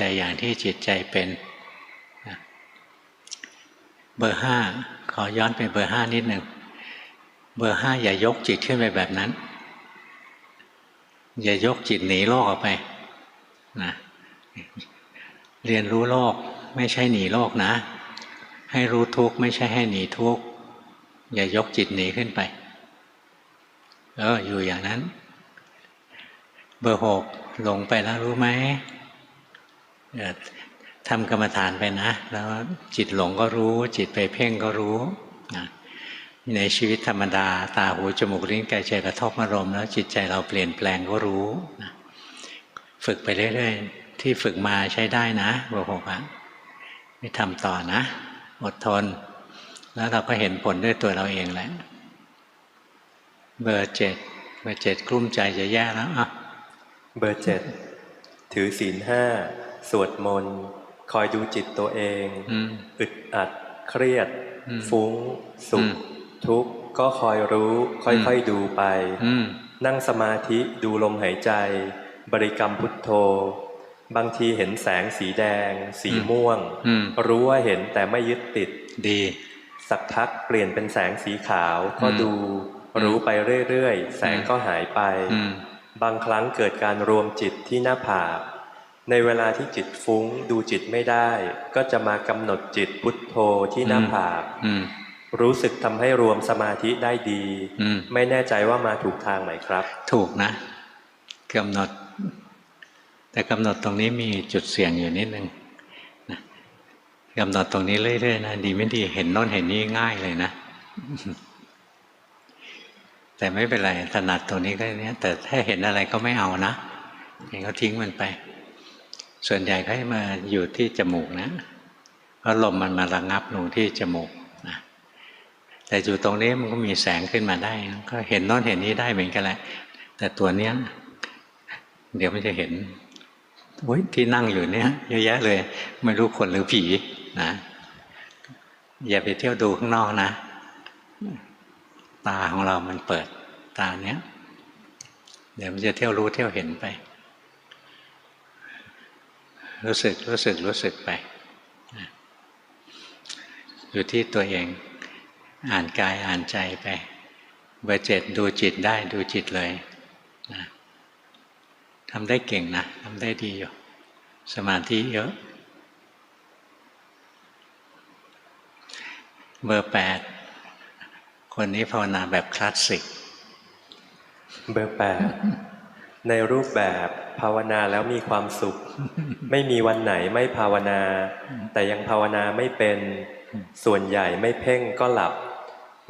ใจอย่างที่จิตใจเป็นเบอร์ห้าขอย้อนไปเบอร์ห้านิดหนึ่งเบอร์ห้าอย่ายกจิตขึ้นไปแบบนั้น อย่ายกจิตหนีโลกออกไปนะเรียนรู้โลกไม่ใช่หนีโลกนะ ให้รู้ทุกข์ไม่ใช่ให้หนีทุกข์อย่ายกจิตหนีขึ้นไปเอออยู่อย่างนั้น เบอร์หกหลงไปแล้วรู้ไหม ทำกรรมฐานไปนะ แล้วจิตหลงก็รู้ จิตไปเพ่งก็รู้นะในชีวิตธรรมดา ตาหูจมูกลิ้นกายใจกระทบอารมณ์แล้วจิตใจเราเปลี่ยนแปลงก็รู้นะฝึกไปเรื่อยๆ ที่ฝึกมาใช้ได้นะบอร์หกอะไม่ทำต่อนะอดทน แล้วเราก็เห็นผลด้วยตัวเราเองแหละเบอร์เจ็ดเบอร์เจ็ดกลุ้มใจจะแย่แล้วอะเบอร์เจ็ดถือศีลห้า สวดมนต์คอยดูจิตตัวเองอืมอึดอัดเครียดอืมฟุ้ง สุขอืมทุกข์ก็คอยรู้ ค่อยๆดูไปอืมนั่งสมาธิดูลมหายใจ บริกรรมพุทโธ บางทีเห็นแสงสีแดง สีม่วงอืมรู้ว่าเห็นแต่ไม่ยึดติดดี สักพักเปลี่ยนเป็นแสงสีขาวก็อืมดู รู้ไปเรื่อยๆ แสงก็หายไปอืมบางครั้งเกิดการรวมจิตที่หน้าผาก ในเวลาที่จิตฟุ้งดูจิตไม่ได้ ก็จะมากำหนดจิตพุทโธที่หน้าผากอืมรู้สึกทำให้รวมสมาธิได้ดีอืมไม่แน่ใจว่ามาถูกทางไหมครับ ถูกนะกำหนด แต่กำหนดตรงนี้มีจุดเสี่ยงอยู่นิดนึงนะกำหนดตรงนี้เรื่อยๆนะดีไม่ดีเห็นโน้นเห็นนี่ง่ายเลยนะ แต่ไม่เป็นไรถนัดตรงนี้ก็เนี้ยแต่ถ้าเห็นอะไรก็ไม่เอานะเห็นก็ทิ้งมันไป ส่วนใหญ่เขาให้มาอยู่ที่จมูกนะ เพราะลมมันมาระงับลงที่จมูกนะแต่อยู่ตรงนี้มันก็มีแสงขึ้นมาได้ ก็เห็นน้นเห็นนี้ได้เหมือนกันแหละ แต่ตัวเนี้ยเดี๋ยวมันจะเห็นโอ้ยที่นั่งอยู่เนี่ยเยอะแยะเลย ไม่รู้คนหรือผีนะอย่าไปเที่ยวดูข้างนอกนะ ตาของเรามันเปิดตาเนี้ย เดี๋ยวมันจะเที่ยวรู้เที่ยวเห็นไป รู้สึกรู้สึกรู้สึกไปอยู่ที่ตัวเอง อ่านกายอ่านใจไปเบอร์เจ็ดดูจิตได้ดูจิตเลยนะทำได้เก่งนะทำได้ดีอยู่ สมาธิเยอะ เบอร์แปดคนนี้ภาวนาแบบคลาสสิก เบอร์แปด ในรูปแบบภาวนาแล้วมีความสุข ไม่มีวันไหนไม่ภาวนา แต่ยังภาวนาไม่เป็นส่วนใหญ่ไม่เพ่งก็หลับ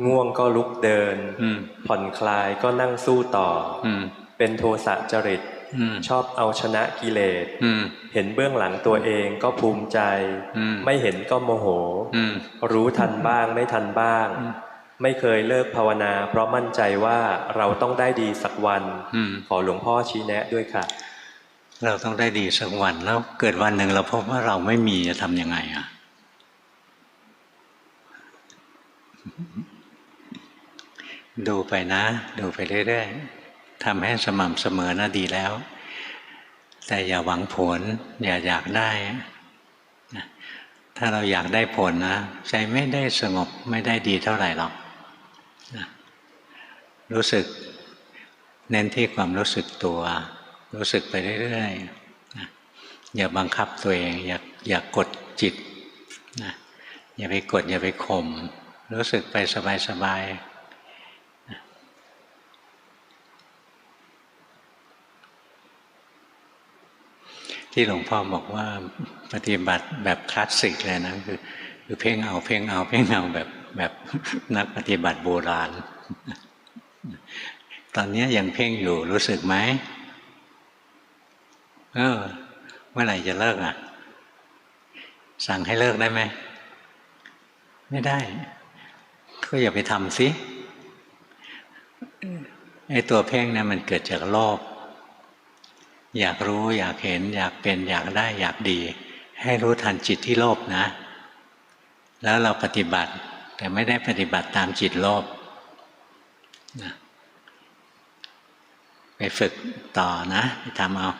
ง่วงก็ลุกเดินอืมผ่อนคลายก็นั่งสู้ต่อออืมเป็นโทสะจริตอืมชอบเอาชนะกิเลสอืมเห็นเบื้องหลังตัวเองก็ภูมิใจอืมไม่เห็นก็โมโหอืมรู้ทันบ้างไม่ทันบ้างอืม ไม่เคยเลิกภาวนา เพราะมั่นใจว่าเราต้องได้ดีสักวันอืมขอหลวงพ่อชี้แนะด้วยค่ะ เราต้องได้ดีสักวันแล้วเกิดวันหนึ่งเราพบว่าเราไม่มีจะทำยังไงอะดูไปนะ ดูไปเรื่อยๆทำให้สม่ำเสมอนะดีแล้ว แต่อย่าหวังผล อย่าอยากได้นะถ้าเราอยากได้ผลนะ ใจไม่ได้สงบไม่ได้ดีเท่าไหร่หรอกนะ รู้สึกเน้นที่ความรู้สึกตัว รู้สึกไปเรื่อยๆอย่าบังคับตัวเองอย่าอย่ากดจิตนะอย่าไปกด อย่าไปข่มรู้สึกไปสบายๆที่หลวงพ่อบอกว่าปฏิบัติแบบคลาสสิกเลยนะคือคือเพ่งเอาเพ่งเอาเพ่งเอาแบบ แบบนักปฏิบัติโบราณ ตอนนี้ยังเพ่งอยู่รู้สึกไหมเออเมื่อไหร่จะเลิกอะ สั่งให้เลิกได้ไหม ไม่ได้ ก็อย่าไปทำสิไอ้ตัวเพ่งนะมันเกิดจากโลภอยากรู้อยากเห็น อยากเป็นอยากได้อยากดี ให้รู้ทันจิตที่โลภนะ แล้วเราปฏิบัติ แต่ไม่ได้ปฏิบัติตามจิตโลภนะไปฝึกต่อนะไปทำเอา